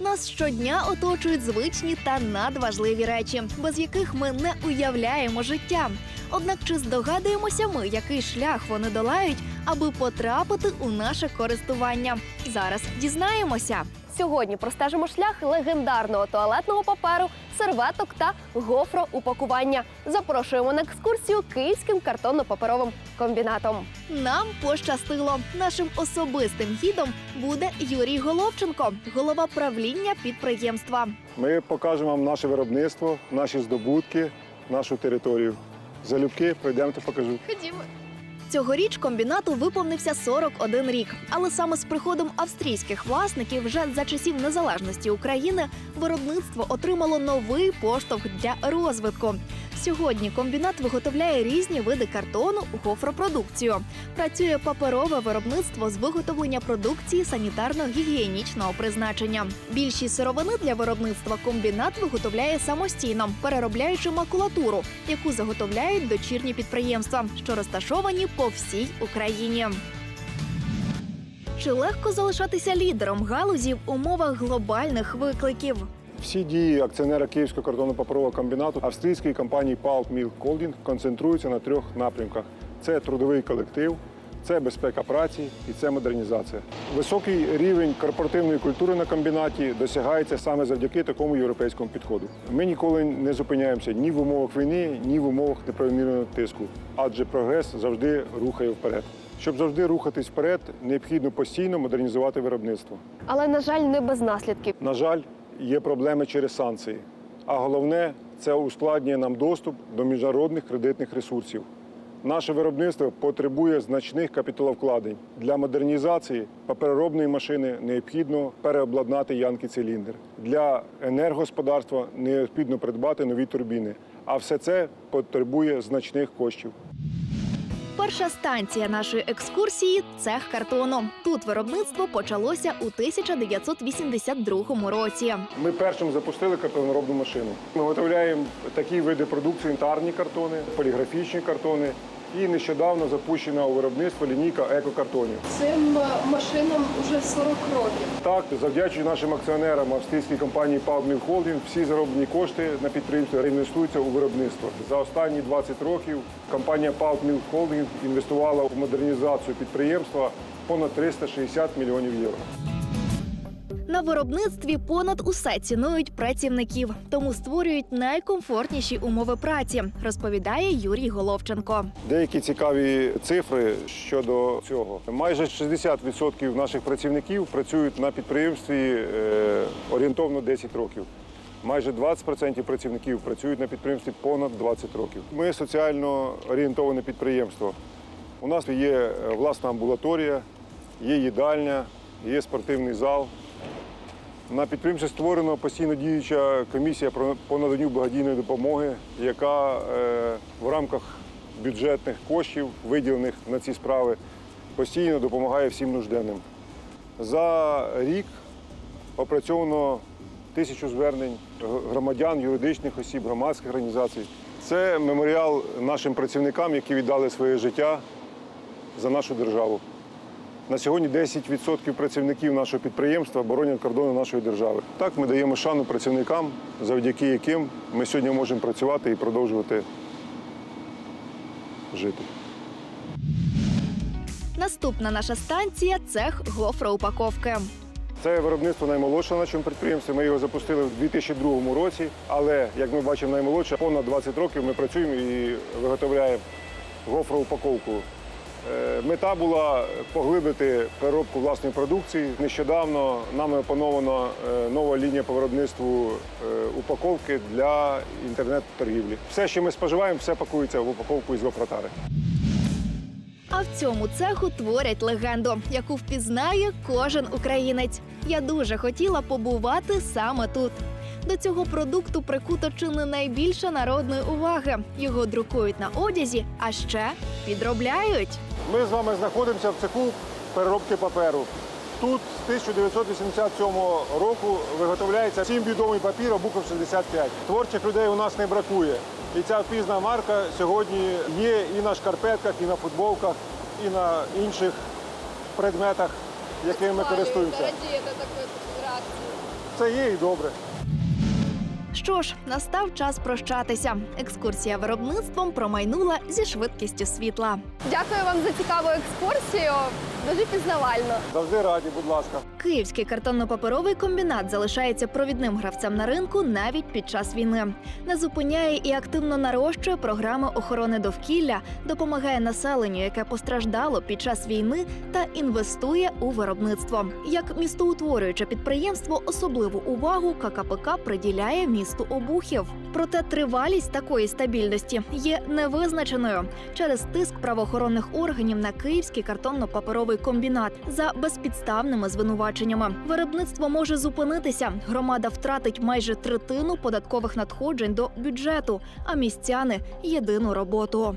Нас щодня оточують звичні та надважливі речі, без яких ми не уявляємо життя. Однак чи здогадуємося ми, який шлях вони долають, аби потрапити у наше користування? Зараз дізнаємося. Сьогодні простежимо шлях легендарного туалетного паперу, серветок та гофроупакування. Запрошуємо на екскурсію київським картонно-паперовим комбінатом. Нам пощастило. Нашим особистим гідом буде Юрій Головченко, голова правління підприємства. Ми покажемо вам наше виробництво, наші здобутки, нашу територію. Залюбки пройдемте, покажу. Ходімо. Цьогоріч комбінату виповнився 41 рік, але саме з приходом австрійських власників вже за часів незалежності України виробництво отримало новий поштовх для розвитку. Сьогодні комбінат виготовляє різні види картону, гофропродукцію. Працює паперове виробництво з виготовлення продукції санітарно-гігієнічного призначення. Більшість сировини для виробництва комбінат виготовляє самостійно, переробляючи макулатуру, яку заготовляють дочірні підприємства, що розташовані по всій Україні. Чи легко залишатися лідером галузі в умовах глобальних викликів? Всі дії акціонера Київського картонно-паперового комбінату австрійської компанії Pulp Milk Holding концентруються на трьох напрямках: це трудовий колектив, це безпека праці і це модернізація. Високий рівень корпоративної культури на комбінаті досягається саме завдяки такому європейському підходу. Ми ніколи не зупиняємося ні в умовах війни, ні в умовах неправомірного тиску, адже прогрес завжди рухає вперед. Щоб завжди рухатись вперед, необхідно постійно модернізувати виробництво. Але, на жаль, не без наслідків. На жаль, є проблеми через санкції. А головне це ускладнює нам доступ до міжнародних кредитних ресурсів. Наше виробництво потребує значних капіталовкладень. Для модернізації папероробної машини необхідно переобладнати янки циліндр. Для енергогосподарства необхідно придбати нові турбіни. А все це потребує значних коштів. Перша станція нашої екскурсії цех картону. Тут виробництво почалося у 1982 році. Ми першим запустили картоноробну машину. Ми виготовляємо такі види продукції: інтарні картони, поліграфічні картони. І нещодавно запущена у виробництво лінійка екокартонів. Цим машинам вже 40 років. Так, завдячуючи нашим акціонерам австрійській компанії Mill Holding, всі зароблені кошти на підприємстві реінвестуються у виробництво. За останні 20 років компанія Mill Holding інвестувала в модернізацію підприємства понад 360 мільйонів євро. На виробництві понад усе цінують працівників, тому створюють найкомфортніші умови праці, розповідає Юрій Головченко. Деякі цікаві цифри щодо цього. Майже 60% наших працівників працюють на підприємстві е, орієнтовно 10 років. Майже 20% працівників працюють на підприємстві понад 20 років. Ми соціально орієнтоване підприємство. У нас є е, власна амбулаторія, є їдальня, є спортивний зал. На підприємстві створено постійно діюча комісія по наданню благодійної допомоги, яка е, в рамках бюджетних коштів, виділених на ці справи, постійно допомагає всім нужденним. За рік опрацьовано тисячу звернень громадян, юридичних осіб, громадських організацій. Це меморіал нашим працівникам, які віддали своє життя за нашу державу. На сьогодні 10% працівників нашого підприємства боронять кордони нашої держави. Так ми даємо шану працівникам, завдяки яким ми сьогодні можемо працювати і продовжувати жити. Наступна наша станція цех гофроупаковки. Це виробництво наймолодше на нашому підприємстві. Ми його запустили в 2002 році, але як ми бачимо, наймолодше понад 20 років ми працюємо і виготовляємо гофроупаковку. Е, Мета була поглибити переробку власної продукції. Нещодавно нами опанована е, нова лінія по виробництву е, упаковки для інтернет-торгівлі. Все, що ми споживаємо, все пакується в упаковку із гофротари. А в цьому цеху творять легенду, яку впізнає кожен українець. Я дуже хотіла побувати саме тут. До цього продукту прикуто чи не найбільше народної уваги. Його друкують на одязі, а ще підробляють. Ми з вами знаходимося в цеху переробки паперу. Тут з 1987 року виготовляється всім відомий папір обуков 65. Творчих людей у нас не бракує. І ця впізна марка сьогодні є і на шкарпетках, і на футболках. і на інших предметах, якими ми користуємося. Це є і добре. Що ж, настав час прощатися. Екскурсія виробництвом промайнула зі швидкістю світла. Дякую вам за цікаву екскурсію. Дуже пізнавально. Завжди раді, будь ласка. Київський картонно-паперовий комбінат залишається провідним гравцем на ринку навіть під час війни. Не зупиняє і активно нарощує програми охорони довкілля, допомагає населенню, яке постраждало під час війни, та інвестує у виробництво. Як містоутворююче підприємство, особливу увагу ККПК приділяє місту Обухів. Проте тривалість такої стабільності є невизначеною через тиск правоохоронних органів на київський картонно-паперовий комбінат за безпідставними звинуваченнями. Виробництво може зупинитися. Громада втратить майже третину податкових надходжень до бюджету, а містяни єдину роботу.